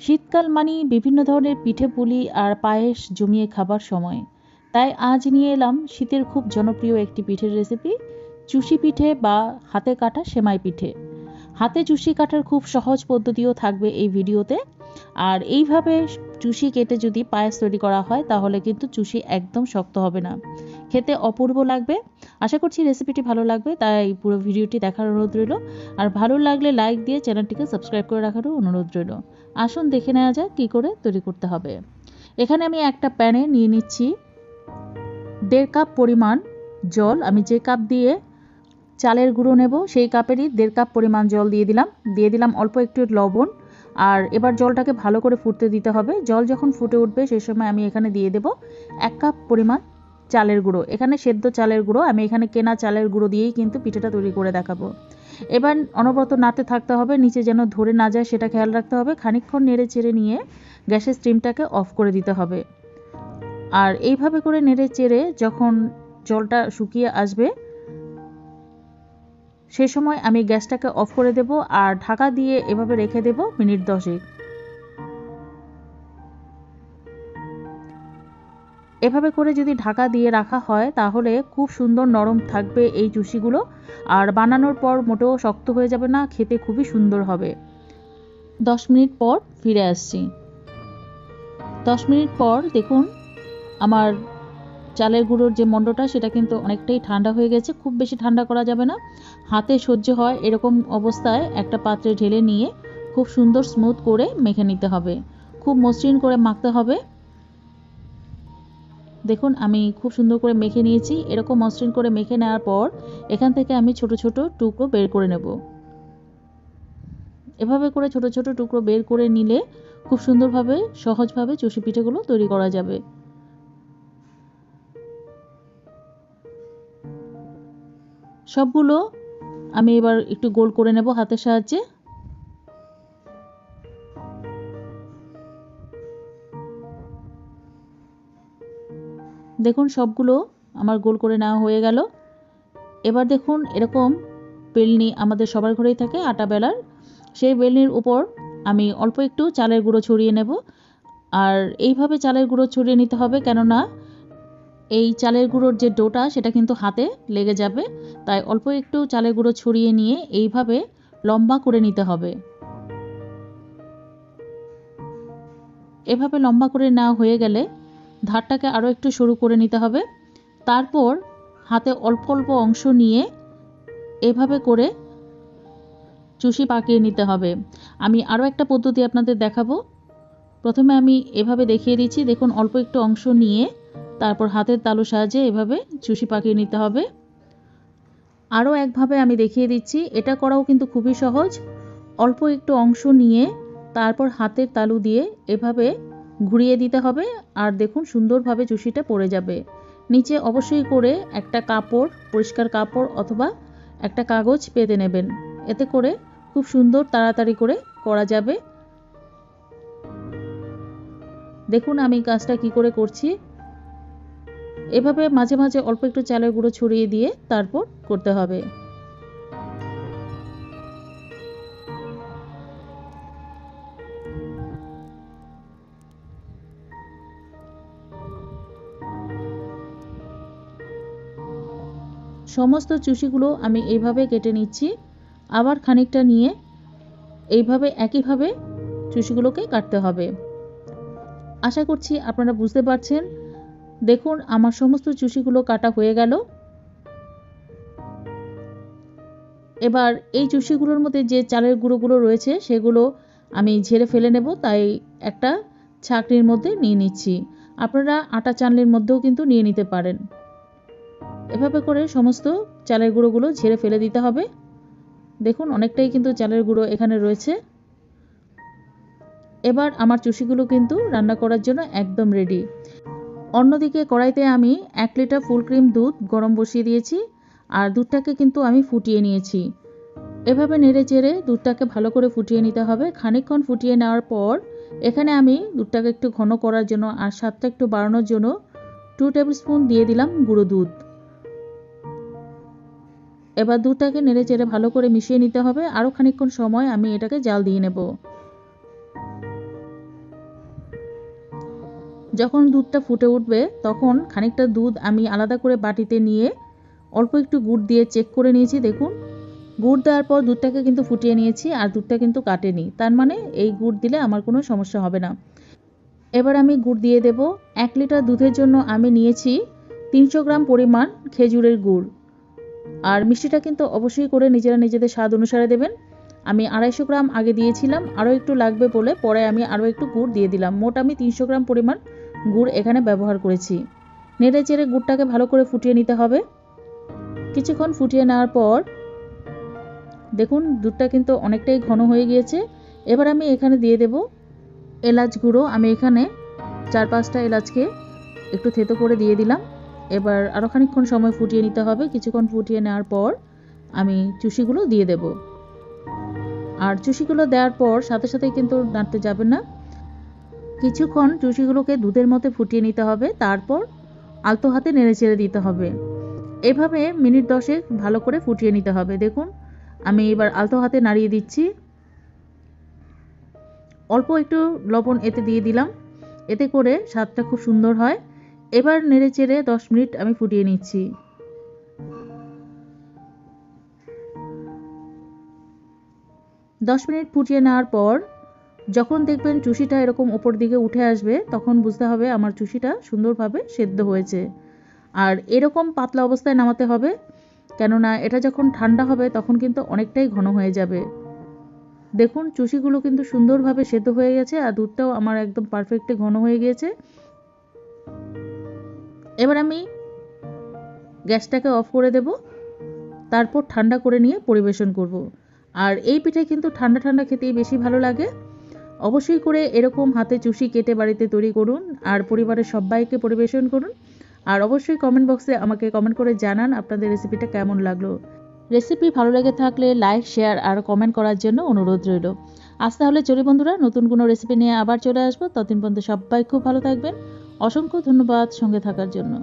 শীতকাল মানেই বিভিন্ন ধরনের পিঠে পুলি আর পায়েস জমিয়ে খাবার সময়। তাই আজ নিয়ে এলাম শীতের খুব জনপ্রিয় একটি পিঠের রেসিপি চুষি পিঠে বা হাতে কাটা সেমাই পিঠে। হাতে চুষি কাটার খুব সহজ পদ্ধতিও থাকবে এই ভিডিওতে। আর এইভাবে চুষি কেটে যদি পায়েস তৈরি করা হয়, তাহলে কিন্তু চুষি একদম শক্ত হবে না। খেতে অপূর্ব লাগবে। আশা করছি রেসিপিটি ভালো লাগবে, তাই পুরো ভিডিওটি দেখার অনুরোধ রইল। আর ভালো লাগলে লাইক দিয়ে চ্যানেলটিকে সাবস্ক্রাইব করে রাখারও অনুরোধ রইল। আসুন দেখে নেওয়া যাক কী করে তৈরি করতে হবে। এখানে আমি একটা প্যানে নিয়ে নিচ্ছি দেড় কাপ পরিমাণ জল। আমি যে কাপ দিয়ে চালের গুঁড়ো নেব, সেই কাপেরই দেড় কাপ পরিমাণ জল দিয়ে দিলাম। দিয়ে দিলাম অল্প একটু লবণ। আর এবার জলটাকে ভালো করে ফুটতে দিতে হবে। জল যখন ফুটে উঠবে সেই সময় আমি এখানে দিয়ে দেব এক কাপ পরিমাণ চালের গুঁড়ো। এখানে সেদ্ধ চালের গুঁড়ো, আমি এখানে কেনা চালের গুঁড়ো দিয়েই কিন্তু পিঠেটা তৈরি করে দেখাবো। এবার অনবরত নাতে থাকতে হবে, নিচে যেন ধরে না যায় সেটা খেয়াল রাখতে হবে। খানিকক্ষণ নেড়ে চেড়ে নিয়ে গ্যাসের স্টিমটাকে অফ করে দিতে হবে। আর এইভাবে করে নেড়ে চেড়ে যখন জলটা শুকিয়ে আসবে, সে সময় আমি গ্যাসটাকে অফ করে দেব আর ঢাকা দিয়ে এভাবে রেখে দেব মিনিট দশেক। এভাবে করে যদি ঢাকা দিয়ে রাখা হয়, তাহলে খুব সুন্দর নরম থাকবে এই চুষিগুলো আর বানানোর পর মোটেও শক্ত হয়ে যাবে না, খেতে খুবই সুন্দর হবে। দশ মিনিট পর ফিরে আসছি। দশ মিনিট পর দেখুন, আমার চালের গুঁড়োর যে মণ্ডটা, সেটা কিন্তু অনেকটাই ঠান্ডা হয়ে গেছে। খুব বেশি ঠান্ডা করা যাবে না। হাতে সহ্য হয় এরকম অবস্থায় একটা পাত্রে ঢেলে নিয়ে খুব সুন্দর স্মুথ করে মেখে নিতে হবে। খুব মসৃণ করে মাখতে হবে। দেখুন, আমি খুব সুন্দর করে মেখে নিয়েছি। এরকম মসৃণ করে মেখে নেওয়ার পর এখান থেকে আমি ছোট ছোট টুকরো বের করে নেব। এভাবে করে ছোট ছোট টুকরো বের করে নিলে খুব সুন্দরভাবে, সহজভাবে চষি পিঠেগুলো তৈরি করা যাবে। সবগুলো আমি এবার একটু গোল করে নেব হাতের সাহায্যে। দেখুন সবগুলো আমার গোল করে নেওয়া হয়ে গেল। এবার দেখুন এরকম বেলনি আমাদের সবার ঘরেই থাকে আটা বেলার। সেই বেলনির উপর আমি অল্প একটু চালের গুঁড়ো ছড়িয়ে নেব। আর এইভাবে চালের গুঁড়ো ছড়িয়ে নিতে হবে কেননা এই চালের গুঁড়োর যে ডোটা সেটা কিন্তু হাতে লেগে যাবে। তাই অল্প একটু চালের গুঁড়ো ছড়িয়ে নিয়ে এইভাবে লম্বা করে নিতে হবে। এভাবে লম্বা করে নেওয়া হয়ে গেলে ধারটাকে আরও একটু সরু করে নিতে হবে। তারপর হাতে অল্প অল্প অংশ নিয়ে এভাবে করে চুষি পাকিয়ে নিতে হবে। আমি আরও একটা পদ্ধতি আপনাদের দেখাবো। প্রথমে আমি এভাবে দেখিয়ে দিচ্ছি। দেখুন, অল্প একটু অংশ নিয়ে তারপর হাতের তালু সাহায্যে এভাবে চুষি পাকিয়ে নিতে হবে। আরও একভাবে আমি দেখিয়ে দিচ্ছি। এটা করাও কিন্তু খুবই সহজ। অল্প একটু অংশ নিয়ে তারপর হাতের তালু দিয়ে এভাবে ঘুরিয়ে দিতে হবে। আর দেখুন, সুন্দরভাবে চুষিটা পড়ে যাবে। নিচে অবশ্যই করে একটা কাপড়, পরিষ্কার কাপড় অথবা একটা কাগজ পেতে নেবেন। এতে করে খুব সুন্দর তাড়াতাড়ি করে করা যাবে। দেখুন, আমি কাজটা কি করে করছি। এভাবে মাঝে মাঝে অল্প একটু চালের গুঁড়ো ছড়িয়ে দিয়ে তারপর করতে হবে। সমস্ত চুষিগুলো আমি এইভাবে কেটে নিচ্ছি। আবার খানিকটা নিয়ে এইভাবে একইভাবে চুষিগুলোকে কাটতে হবে। আশা করছি আপনারা বুঝতে পারছেন। দেখুন, আমার সমস্ত চুষিগুলো কাটা হয়ে গেল। এবার এই চুষিগুলোর মধ্যে যে চালের গুঁড়োগুলো রয়েছে, সেগুলো আমি ঝেড়ে ফেলে নেব। তাই একটা ছাকনির মধ্যে নিয়ে নিচ্ছি। আপনারা আটা চানলির মধ্যেও কিন্তু নিয়ে নিতে পারেন। এভাবে করে সমস্ত চালের গুঁড়োগুলো ঝেড়ে ফেলে দিতে হবে। দেখুন, অনেকটাই কিন্তু চালের গুঁড়ো এখানে রয়েছে। এবার আমার চুষিগুলো কিন্তু রান্না করার জন্য একদম রেডি অন্যদিকে কড়াইতে আমি এক লিটার ফুল ক্রিম দুধ গরম বসিয়ে দিয়েছি আর দুধটাকে কিন্তু আমি ফুটিয়ে নিয়েছি। এভাবে নেড়ে চেড়ে দুধটাকে ভালো করে ফুটিয়ে নিতে হবে। খানিকক্ষণ ফুটিয়ে নেওয়ার পর এখানে আমি দুধটাকে একটু ঘন করার জন্য আর স্বাদটা একটু বাড়ানোর জন্য টু টেবিল স্পুন দিয়ে দিলাম গুঁড়ো দুধ। এবার দুধটাকে নেড়ে চেড়ে ভালো করে মিশিয়ে নিতে হবে আরও খানিকক্ষণ সময় আমি এটাকে জাল দিয়ে নেব। যখন দুধটা ফুটে উঠবে, তখন খানিকটা দুধ আমি আলাদা করে বাটিতে নিয়ে অল্প একটু গুড় দিয়ে চেক করে নিয়েছি, দেখুন। গুড় দেওয়ার পর দুধটাকে কিন্তু ফুটিয়ে নিয়েছি, আর দুধটা কিন্তু কাটেনি। তার মানে এই গুড় দিলে আমার কোনো সমস্যা হবে না। এবার আমি গুড় দিয়ে দেব। এক লিটার দুধের জন্য আমি নিয়েছি তিনশো গ্রাম পরিমাণ খেজুরের গুড়। আর মিষ্টিটা কিন্তু অবশ্যই করে নিজেরা নিজেদের স্বাদ অনুসারে দেবেন। আমি আড়াইশো গ্রাম আগে দিয়েছিলাম, আরও একটু লাগবে বলে পরে আমি আরও একটু গুড় দিয়ে দিলাম। মোট আমি তিনশো গ্রাম পরিমাণ গুড় এখানে ব্যবহার করেছি। নেড়ে চেড়ে গুড়টাকে ভালো করে ফুটিয়ে নিতে হবে। কিছুক্ষণ ফুটিয়ে নেওয়ার পর দেখুন, দুধটা কিন্তু অনেকটাই ঘন হয়ে গিয়েছে। এবার আমি এখানে দিয়ে দেব এলাচ গুঁড়ো। আমি এখানে চার পাঁচটা এলাচকে একটু থেতো করে দিয়ে দিলাম। এবার আরও খানিকক্ষণ সময় ফুটিয়ে নিতে হবে। কিছুক্ষণ ফুটিয়ে নেওয়ার পর আমি চুষিগুলো দিয়ে দেব। আর চুষিগুলো দেওয়ার পর সাথে সাথে কিন্তু নাড়তে যাবেন না। কিছুক্ষণ চুষিগুলোকে দুধের মধ্যে ফুটিয়ে নিতে হবে। তারপর আলতো হাতে নেড়ে চেড়ে দিতে হবে। এভাবে মিনিট দশেক ভালো করে ফুটিয়ে নিতে হবে। দেখুন, আমি এবার আলতো হাতে নাড়িয়ে দিচ্ছি। অল্প একটু লবণ এতে দিয়ে দিলাম। এতে করে স্বাদটা খুব সুন্দর হয়। এবার নেড়ে চেড়ে দশ মিনিট আমি ফুটিয়ে নিচ্ছি। দশ মিনিট ফুটিয়ে নেওয়ার পর যখন দেখবেন চুষিটা এরকম ওপর দিকে উঠে আসবে, তখন বুঝতে হবে আমার চুষিটা সুন্দরভাবে সেদ্ধ হয়েছে। আর এরকম পাতলা অবস্থায় নামাতে হবে, কেননা এটা যখন ঠান্ডা হবে তখন কিন্তু অনেকটাই ঘন হয়ে যাবে। দেখুন, চুষিগুলো কিন্তু সুন্দরভাবে সেদ্ধ হয়ে গেছে আর দুধটাও আমার একদম পারফেক্টলি ঘন হয়ে গিয়েছে। এবার আমি গ্যাসটাকে অফ করে দেব, তারপর ঠান্ডা করে নিয়ে পরিবেশন করব। আর এই পিঠে কিন্তু ঠান্ডা ঠান্ডা খেতেই বেশি ভালো লাগে। অবশ্যই করে এরকম হাতে চুষি কেটে বাড়িতে তৈরি করুন আর পরিবারের সবাইকে পরিবেশন করুন। আর অবশ্যই কমেন্ট বক্সে আমাকে কমেন্ট করে জানান আপনাদের রেসিপিটা কেমন লাগল। রেসিপি ভালো লেগে থাকলে লাইক শেয়ার আর কমেন্ট করার জন্য অনুরোধ রইল। আজ তাহলে চলি বন্ধুরা, নতুন কোনো রেসিপি নিয়ে আবার চলে আসব। ততদিন পর্যন্ত সবাই খুব ভালো থাকবেন। অসংখ্য ধন্যবাদ সঙ্গে থাকার জন্য।